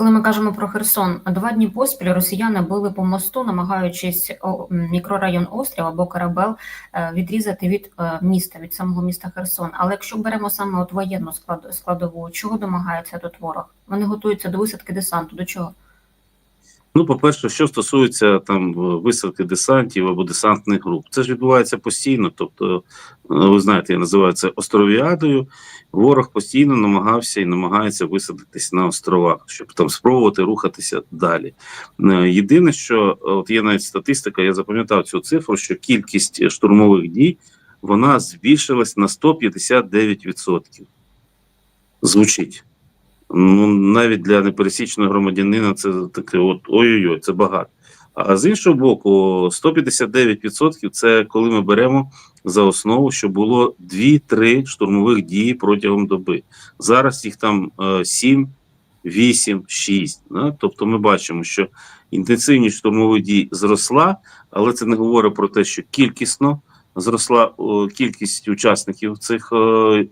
Коли ми кажемо про Херсон, два дні поспіль росіяни били по мосту, намагаючись мікрорайон Острів або Карабел е, відрізати від е, міста, від самого міста Херсон. Але якщо беремо саме от воєнну склад, складову, чого домагається тут ворог? Вони готуються до висадки десанту. До чого? Ну, по-перше, що стосується там висадки десантів або десантних груп, це ж відбувається постійно. Тобто, е, ви знаєте, я називаю це островіадою. Ворог постійно намагався і намагається висадитись на островах, щоб там спробувати рухатися далі. Е, Єдине, що е, от є навіть статистика, я запам'ятав цю цифру, що кількість штурмових дій вона збільшилась на 159%. Звучить. Ну, навіть для непересічного громадянина це таке от ой-ой-ой, це багато. А з іншого боку, 159% це коли ми беремо за основу, що було 2-3 штурмових дії протягом доби. Зараз їх там е, 7, 8, 6. Да? Тобто ми бачимо, що інтенсивність штурмових дій зросла, але це не говорить про те, що кількісно зросла кількість учасників цих е,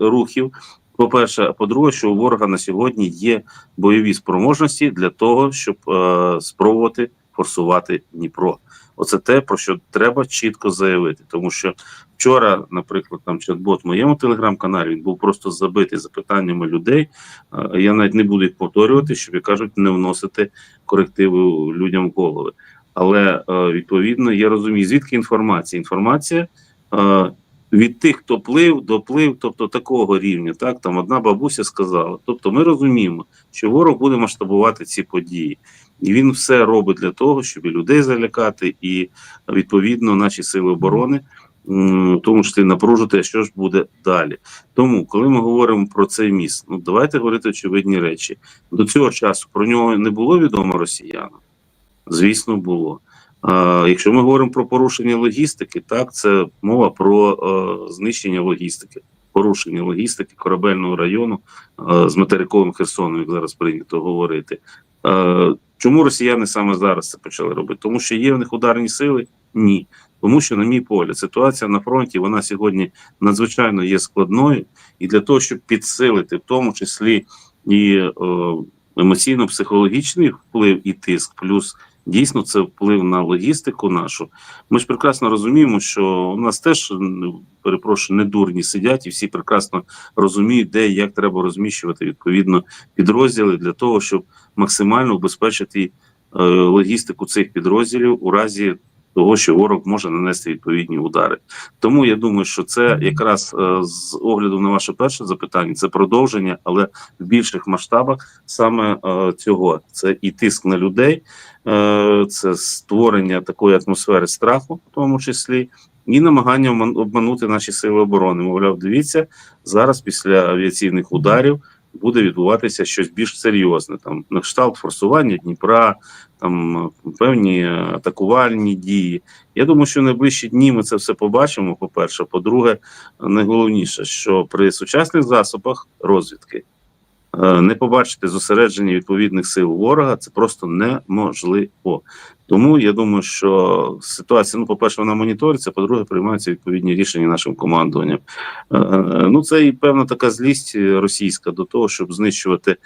рухів. По-перше, а по-друге, що у ворога на сьогодні є бойові спроможності для того, щоб е, спробувати форсувати Дніпро. Оце те, про що треба чітко заявити. Тому що вчора, наприклад, там чат-бот в моєму телеграм-каналі він був просто забитий запитаннями людей. Е, я навіть не буду їх повторювати, щоб як кажуть, не вносити корективи людям в голови. Але е, відповідно я розумію, звідки інформація. Інформація. Е, від тих, хто плив, доплив, тобто такого рівня, так там одна бабуся сказала. Тобто, ми розуміємо, що ворог буде масштабувати ці події, і він все робить для того, щоб людей залякати, і відповідно наші сили оборони, в тому числі напружити, що ж буде далі. Тому, коли ми говоримо про цей міст, ну давайте говорити очевидні речі. До цього часу про нього не було відомо росіянам. Звісно, було. Якщо ми говоримо про порушення логістики, так це мова про е, знищення логістики, порушення логістики корабельного району е, з материковим Херсоном, як зараз прийнято говорити. Е, чому росіяни саме зараз це почали робити? Тому що є в них ударні сили? Ні. Тому що, на мій погляд, ситуація на фронті вона сьогодні надзвичайно є складною, і для того, щоб підсилити, в тому числі і емоційно-психологічний вплив і тиск, плюс дійсно це вплив на логістику нашу. Ми ж прекрасно розуміємо, що у нас теж перепрошую, не дурні сидять, і всі прекрасно розуміють, де і як треба розміщувати відповідно підрозділи для того, щоб максимально убезпечити е, логістику цих підрозділів у разі того, що ворог може нанести відповідні удари. Тому я думаю, що це якраз е, з огляду на ваше перше запитання, це продовження, але в більших масштабах саме е, цього це і тиск на людей, е, це створення такої атмосфери страху, в тому числі. І намагання обман- обманути наші сили оборони. Мовляв, дивіться, зараз після авіаційних ударів буде відбуватися щось більш серйозне. Там на кшталт форсування Дніпра, там певні атакувальні дії. Я думаю, що найближчі дні ми це все побачимо. По-перше, по-друге, найголовніше, що при сучасних засобах розвідки не побачити зосередження відповідних сил ворога це просто неможливо. Тому я думаю, що ситуація, ну, по-перше, вона моніториться, по-друге, приймаються відповідні рішення нашим командуванням. Е, е, Ну, це і певна така злість російська до того, щоб знищувати.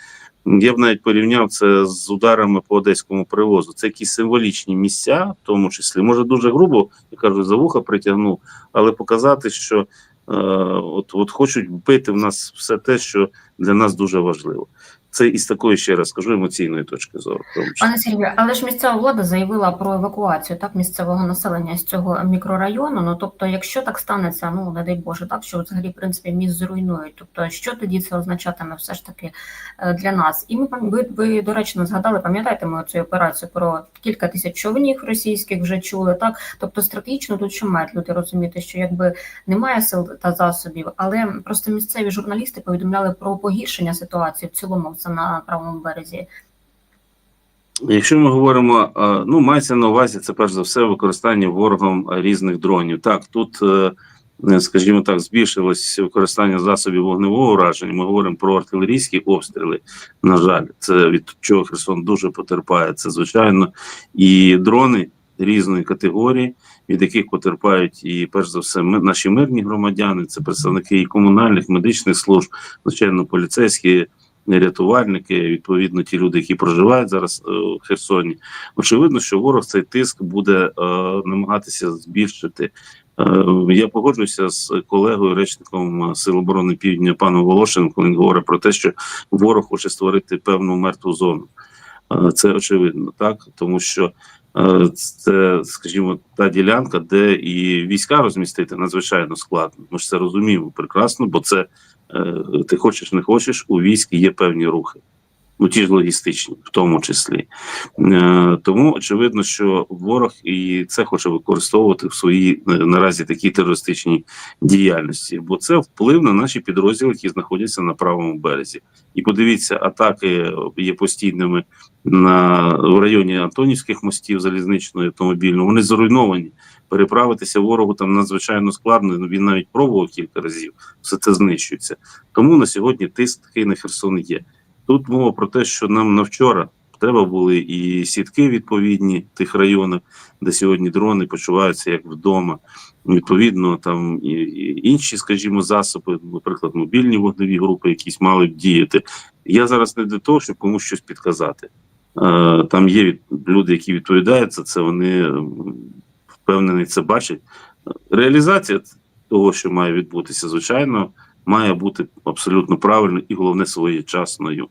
Я б навіть порівняв це з ударами по одеському привозу. Це якісь символічні місця, в тому числі, може дуже грубо, я кажу, за вуха притягнув, але показати, що е, от, от хочуть вбити в нас все те, що для нас дуже важливо. Це із такої ще раз скажу емоційної точки зору. Пане Сергію, але ж місцева влада заявила про евакуацію так місцевого населення з цього мікрорайону. Ну тобто, якщо так станеться, ну не дай Боже, так що взагалі в принципі міст зруйнують. Тобто, що тоді це означатиме все ж таки е, для нас? І ми ви, ви доречно згадали, пам'ятаєте ми цю операцію про кілька тисяч човнів російських вже чули. Так, тобто стратегічно тут що мають люди розуміти, що якби немає сил та засобів, але просто місцеві журналісти повідомляли про погіршення ситуації в цілому це на правому березі. Якщо ми говоримо, е, ну мається на увазі це перш за все використання ворогом різних дронів. Так, тут, е, е, скажімо так, збільшилось використання засобів вогневого ураження. Ми говоримо про артилерійські обстріли. На жаль, це від чого Херсон дуже потерпає. Це звичайно і дрони різної категорії, від яких потерпають і перш за все ми, наші мирні громадяни, це представники і комунальних медичних служб, звичайно, поліцейські рятувальники, відповідно, ті люди, які проживають зараз е, в Херсоні. Очевидно, що ворог цей тиск буде е, намагатися збільшити. Е, Я погоджуюся з колегою, речником Сил оборони Півдня паном Волошиним, коли він говорить про те, що ворог хоче створити певну мертву зону. Це очевидно, так тому що це, скажімо, та ділянка, де і війська розмістити надзвичайно складно. Ми ж це розуміємо прекрасно, бо це ти хочеш не хочеш, у військ є певні рухи. Ну, ті ж логістичні, в тому числі. Е, тому очевидно, що ворог і це хоче використовувати в своїй е, наразі такій терористичній діяльності, бо це вплив на наші підрозділи, які знаходяться на правому березі. І подивіться, атаки є постійними на в районі Антонівських мостів залізничного і автомобільного. Вони зруйновані. Переправитися ворогу там надзвичайно складно. Він навіть пробував кілька разів. Все це знищується. Тому на сьогодні тиск такий на Херсон є. Тут мова про те, що нам на вчора треба були і сітки відповідні в тих районах, де сьогодні дрони почуваються як вдома. Відповідно, там і, і інші, скажімо, засоби, наприклад, мобільні вогневі групи, якісь мали б діяти. Я зараз не для того, щоб комусь щось підказати. Е, Там є від, люди, які відповідають за це, вони м, впевнені це бачать. Реалізація того, що має відбутися, звичайно, має бути абсолютно правильною і головне своєчасною.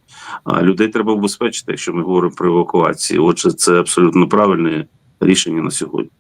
Людей треба убезпечити, якщо ми говоримо про евакуацію. Отже, це абсолютно правильне рішення на сьогодні.